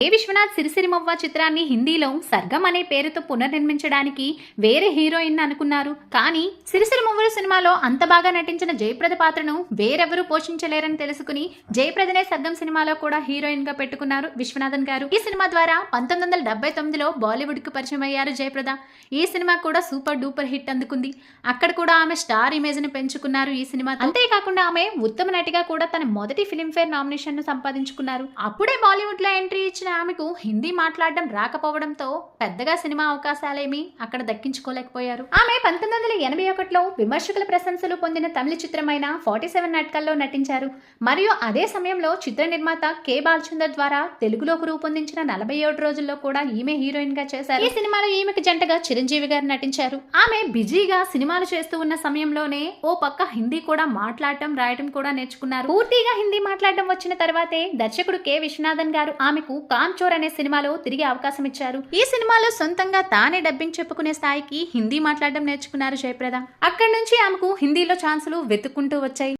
ఏ విశ్వనాథ్ సిరిసిరిమవ్వ చిత్రాన్ని హిందీలో సర్గం అనే పేరుతో పునర్నిర్మించడానికి వేరే హీరోయిన్ అనుకున్నారు. కానీ సిరిసిరిమవ్వలు సినిమాలో అంత బాగా నటించిన జయప్రద పాత్రను వేరెవరూ పోషించలేరని తెలుసుకుని జయప్రదనే సర్గం సినిమాలో కూడా హీరోయిన్గా పెట్టుకున్నారు విశ్వనాథన్ గారు. ఈ సినిమా ద్వారా పంతొమ్మిది వందల డెబ్బై తొమ్మిదిలో బాలీవుడ్కు పరిచయం అయ్యారు జయప్రద. ఈ సినిమా కూడా సూపర్ డూపర్ హిట్ అందుకుంది. అక్కడ కూడా ఆమె స్టార్ ఇమేజ్ని పెంచుకున్నారు ఈ సినిమా. అంతేకాకుండా ఆమె ఉత్తమ నటిగా కూడా తన మొదటి ఫిలింఫేర్ నామినేషన్ను సంపాదించుకున్నారు. అప్పుడే బాలీవుడ్లో ఎంట్రీ ఇచ్చిన ఆమెకు హిందీ మాట్లాడడం రాకపోవడంతో పెద్దగా సినిమా అవకాశాలేమీ అక్కడ దక్కించుకోలేకపోయారు. ఆమె పంతొమ్మిది వందల ఎనభై ఒకటిలో విమర్శకుల ప్రశంసలు పొందిన తమిళ చిత్రమైన ఫార్టీ సెవెన్ నాటకాల్లో నటించారు. మరియు అదే సమయంలో చిత్ర నిర్మాత కె బాలచందర్ ద్వారా తెలుగులోకి రూపొందించిన నలభై ఏడు రోజుల్లో కూడా ఈమె హీరోయిన్గా చేశారు. ఈ సినిమాలో ఈమెకు జంటగా చిరంజీవి గారు నటించారు. ఆమె బిజీగా సినిమాలు చేస్తూ ఉన్న సమయంలోనే ఓ పక్క హిందీ కూడా మాట్లాడటం రాయటం కూడా నేర్చుకున్నారు. పూర్తిగా హిందీ మాట్లాడటం వచ్చిన తర్వాతే దర్శకుడు కె విశ్వనాథన్ గారు ఆమెకు పాంచోర్ అనే సినిమాలో తిరిగి అవకాశం ఇచ్చారు. ఈ సినిమాలో సొంతంగా తానే డబ్బింగ్ చెప్పుకునే స్థాయికి హిందీ మాట్లాడడం నేర్చుకున్నారు జయప్రద. అక్కడి నుంచి ఆమెకు హిందీలో ఛాన్సులు వెతుక్కుంటూ వచ్చాయి.